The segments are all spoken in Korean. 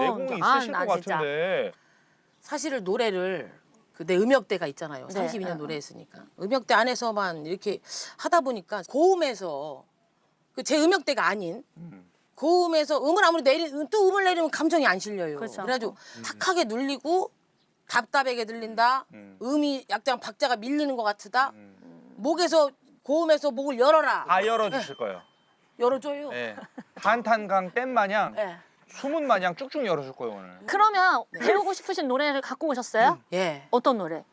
내공이 아, 있으실 나 것 진짜. 같은데. 사실은 노래를 그 내 음역대가 있잖아요. 네, 32년 네. 노래했으니까 음역대 안에서만 이렇게 하다 보니까 고음에서 그 제 음역대가 아닌 음. 고음에서 음을 아무리 내리 또 음을 내리면 감정이 안 실려요. 그렇죠. 그래가지고 탁하게 눌리고 답답하게 들린다. 음. 음이 약간 박자가 밀리는 것 같다. 음. 목에서 고음에서 목을 열어라. 다 열어주실 거예요. 열어줘요. 네. 한탄강 댐 마냥 예. 수문 마냥 쭉쭉 열어줄 거예요 오늘. 그러면 배우고 싶으신 노래를 갖고 오셨어요? 예. 어떤 노래?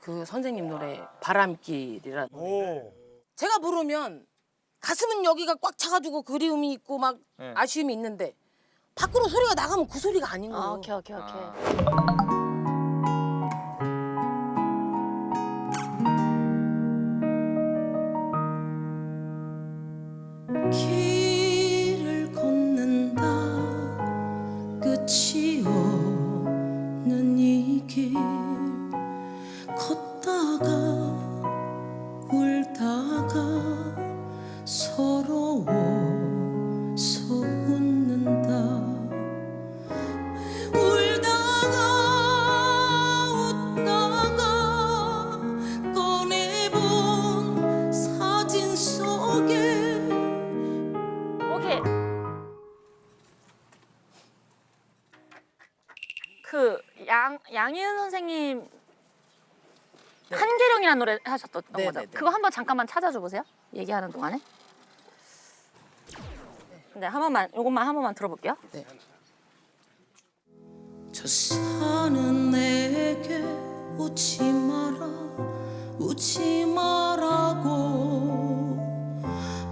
그 선생님 노래 바람길이라는 오. 제가 부르면 가슴은 여기가 꽉 차가지고 그리움이 있고 막 네. 아쉬움이 있는데 밖으로 소리가 나가면 그 소리가 아닌 거예요. 아, 오케이 오케이 오케이. 아. 양 양희은 선생님 한계령이라는 노래 하셨던 네, 거죠? 네, 네. 그거 한번 잠깐만 찾아줘 보세요. 얘기하는 동안에. 네, 한 번만 요것만 한 번만 들어볼게요. 저 사는 내게 웃지 마라 웃지 말라고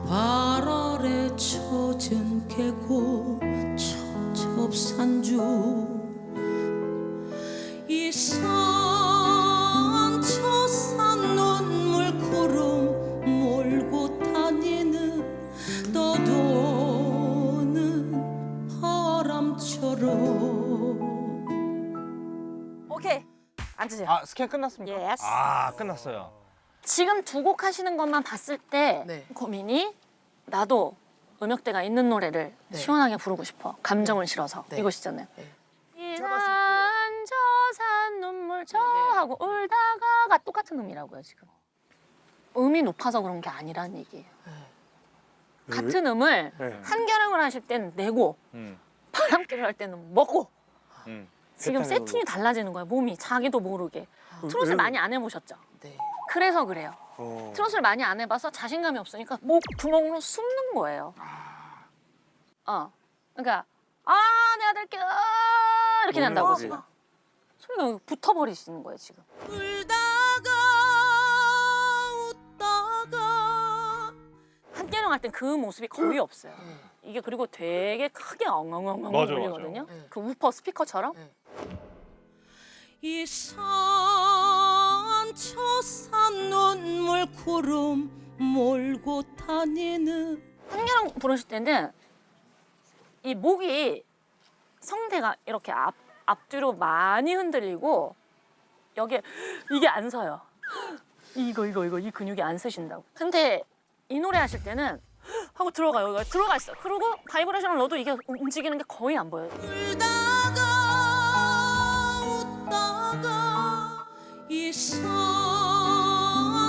발 아래 젖은 계곡 첩첩산중 이 산저산 눈물 구름 몰고 다니는 떠도는 바람처럼 오케이. 앉으세요. 아 스캔 끝났습니까? 예스. 아 끝났어요. 지금 두 곡 하시는 것만 봤을 때 네. 고민이 나도 음역대가 있는 노래를 네. 시원하게 부르고 싶어. 감정을 실어서 네. 이것이잖아요. 네. 이산 저산 눈물 저 하고 울다가가 똑같은 음이라고요 지금. 음이 높아서 그런 게 아니라는 얘기예요. 같은 음을 네. 한 결음을 하실 땐 내고 음. 바람길을 할 때는 먹고 음. 지금 세팅이 달라지는 거예요 몸이 자기도 모르게 트롯을 많이 안 해보셨죠? 네. 그래서 그래요. 트롯을 많이 안 해봐서 자신감이 없으니까 목 구멍으로 숨는 거예요. 어, 그러니까 아 내가 될게 아, 이렇게 된다고 지금. 소리가 여기 붙어버리시는 거예요 지금. 울다가 웃다가 한계령 할땐 그 모습이 거의 없어요. 이게 그리고 되게 크게 엉엉엉엉 맞아, 울리거든요. 네. 그 우퍼 스피커처럼. 네. 이산저산 눈물 구름 몰고 다니는 한계령 부르실 때는 이 목이 성대가 이렇게 앞 앞뒤로 많이 흔들리고 여기에 이게 안 서요. 이거 이거 이거 이 근육이 안 서신다고. 근데 이 노래 하실 때는 하고 들어가요. 들어가 있어. 그리고 바이브레이션을 넣어도 이게 움직이는 게 거의 안 보여요. 울다가 웃다가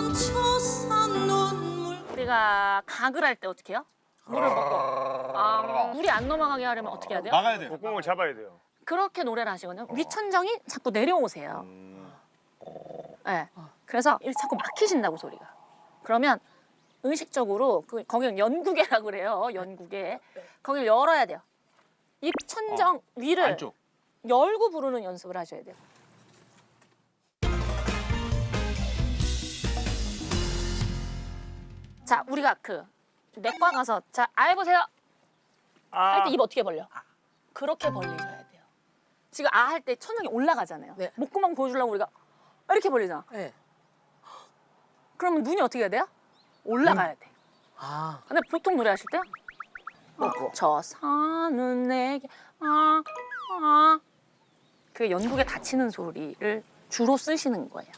이산저산 눈물 우리가 각을 할 때 어떻게 해요? 물을 먹고 아, 물이 안 넘어가게 하려면 어떻게 해야 돼요? 막아야 돼요. 목공을 잡아야 돼요. 그렇게 노래를 하시거든요. 위천정이 자꾸 내려오세요. 네. 그래서 이렇게 자꾸 막히신다고 소리가. 그러면 의식적으로 그 거기는 연구개라고 그래요. 연구개. 거기를 열어야 돼요. 입천정 위를 안쪽. 열고 부르는 연습을 하셔야 돼요. 자, 우리가 그 내과 가서 자, 아 해보세요. 할 아, 때입 어떻게 벌려? 그렇게 벌리셔야 돼요. 지금 아 할 때 천장이 올라가잖아요. 네. 목구멍 보여주려고 우리가 이렇게 벌리잖아. 네. 그러면 눈이 어떻게 해야 돼요? 올라가야 돼. 아. 근데 보통 노래하실 때 먹고. 저 산은 내게 아, 아. 그 연국에 닫히는 소리를 주로 쓰시는 거예요.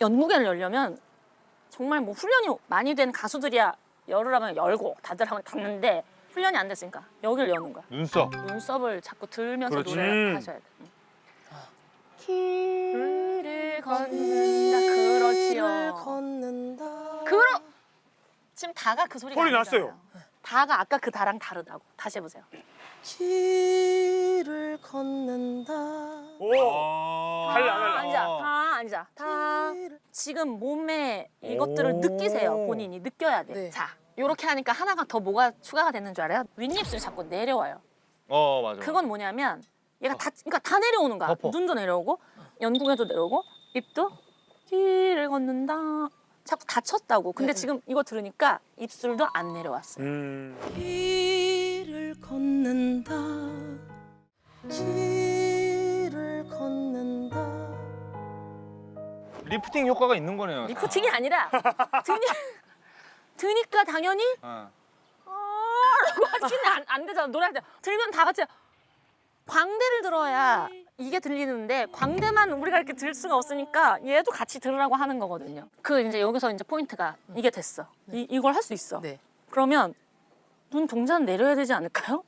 연국에를 열려면 정말 뭐 훈련이 많이 된 가수들이야 열으라면 열고 닫으라면 닫는데 훈련이 안 됐으니까 여기를 여는 거야. 눈썹. 눈썹을 자꾸 들면서 그렇지. 노래를 음. 하셔야 돼. 응. 길을 걷는다. 그렇지요. 길을 걷는다. 그러 지금 다가 그 소리가 소리 아니잖아요. 났어요. 다가 아까 그 다랑 다르다고. 다시 해보세요. 길을 걷는다. 오. 할라, 할라. 앉아. 다 앉아. 다 길을- 지금 몸에 이것들을 오. 느끼세요. 본인이 느껴야 돼. 네. 자, 이렇게 하니까 하나가 더 뭐가 추가가 되는 줄 알아요? 윗입술이 자꾸 내려와요. 어 맞아. 그건 뭐냐면 얘가 다 그러니까 다 내려오는 거야. 덮어. 눈도 내려오고 연궁에도 내려오고 입도 길을 걷는다. 자꾸 다쳤다고. 근데 네. 지금 이거 들으니까 입술도 안 내려왔어요. 음. 길을 걷는다 길을 걷는다. 리프팅 효과가 있는 거네요. 리프팅이 아니라 드니 드니까 당연히 어. 라고 하기는 안, 안 되잖아. 노래할 때 들면 다 같이 광대를 들어야 이게 들리는데 광대만 우리가 이렇게 들 수가 없으니까 얘도 같이 들으라고 하는 거거든요. 그 이제 여기서 이제 포인트가 이게 됐어. 이, 이걸 할 수 있어. 네. 그러면 눈 동자는 내려야 되지 않을까요?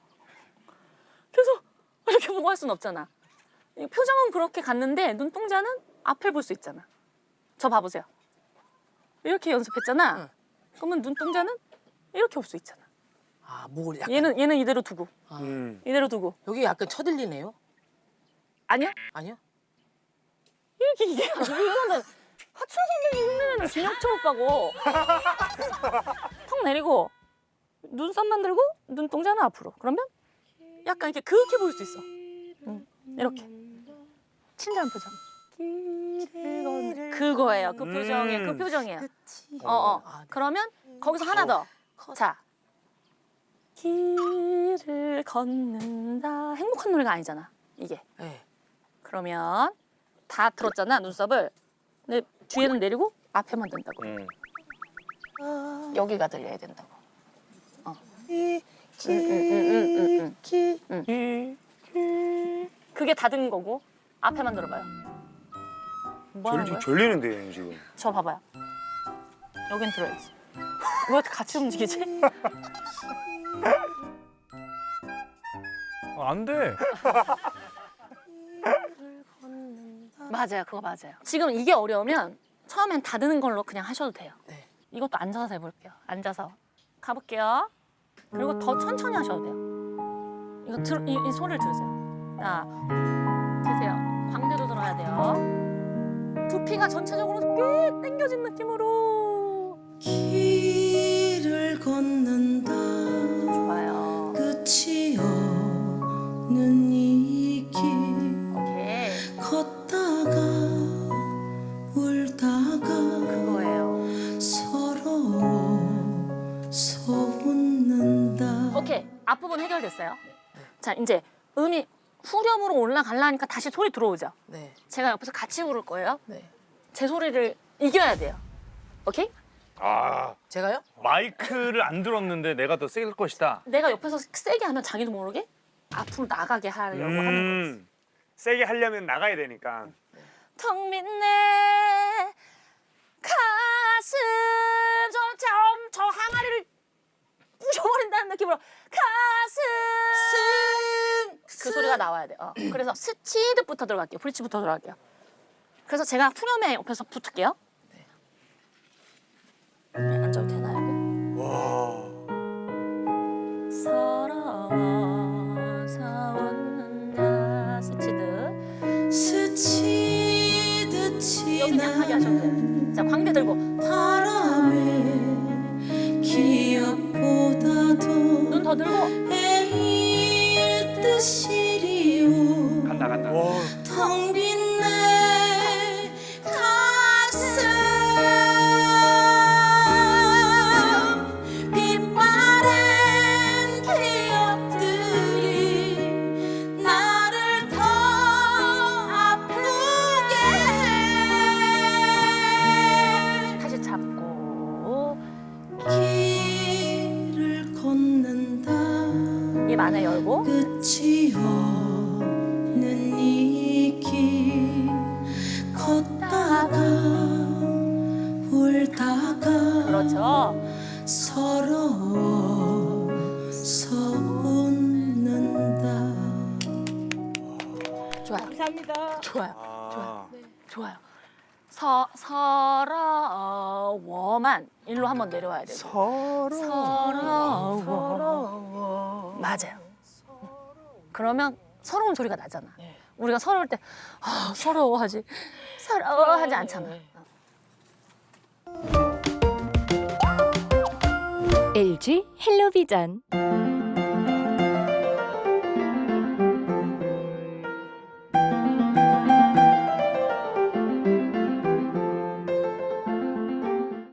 계속 이렇게 보고 할 수는 없잖아. 이 표정은 그렇게 갔는데 눈동자는 앞을 볼 수 있잖아. 저 봐보세요. 이렇게 연습했잖아. 응. 그러면 눈동자는 이렇게 올 수 있잖아. 아 목을 약간 얘는 얘는 이대로 두고 음. 이대로 두고 여기 약간 쳐들리네요. 아니야? 아니요? 이렇게 이게 이거는 하춘 선배님 흉내내는 진혁철 오빠고 턱 내리고 눈썹 만 들고 눈동자는 앞으로 그러면 약간 이렇게 그렇게 보일 수 있어. 응, 이렇게 친절한 표정. 그거예요. 그 표정이에요. 그 음. 표정이에요. 끝이. 어, 어. 아, 네. 그러면 거기서 하나 더. 자. 길을 걷는다. 행복한 노래가 아니잖아. 이게. 네. 그러면 다 들었잖아 눈썹을. 근데 뒤에는 내리고 앞에만 든다고. 음. 아, 여기가 들려야 된다고. 이 응, 응, 응, 길. 길. 그게 다 든 거고 앞에만 들어봐요. 뭐 하는 졸, 거야? 졸리는데 지금. 저 봐봐요. 여긴 들어야지. 왜 이렇게 같이 움직이지? 아, 안 돼. 맞아요, 그거 맞아요. 지금 이게 어려우면 처음엔 닫는 걸로 그냥 하셔도 돼요. 네. 이것도 앉아서 해볼게요. 앉아서 가볼게요. 그리고 더 천천히 하셔도 돼요. 이거 들, 이, 이 소리를 들으세요. 자, 드세요. 광대도 들어야 돼요. 두피가 전체적으로 꽤 당겨진 느낌으로 길을 걷는다 좋아요. 끝이 없는 이길 오케이, 걷다가 울다가 그거예요. 서러워서 웃는다 오케이, 앞부분 해결됐어요. 자, 이제 음이 후렴으로 올라가려니까 다시 소리 들어오죠. 네. 제가 옆에서 같이 부를 거예요. 네. 제 소리를 이겨야 돼요. 오케이? 아 제가요? 마이크를 안 들었는데 내가 더 세일 것이다. 내가 옆에서 세게 하면 자기도 모르게 앞으로 나가게 하려고 하는 거지. 음. 세게 하려면 나가야 되니까. 텅빈내 가슴 저저 저 항아리를 부셔버린다는 느낌으로 가슴 그 소리가 나와야 돼. 어. 그래서 스치드부터 들어갈게요. 브릿지부터 들어갈게요. 그래서 제가 후렴에 옆에서 붙을게요. 네, 앉아도 되나요? 와. 만에 열고 끝이 없는 이길 걷다가 울다가 그렇죠. 서러워서 웃는다. 좋아요. 감사합니다. 좋아요. 아. 좋아요. 좋아요. 서 서러워만 일로 한번 내려와야 돼요 서러워. 서러워. 맞아요. 그러면 서러운 소리가 나잖아. 우리가 서러울 때 아, 서러워하지. 서러워하지 않잖아. LG 헬로비전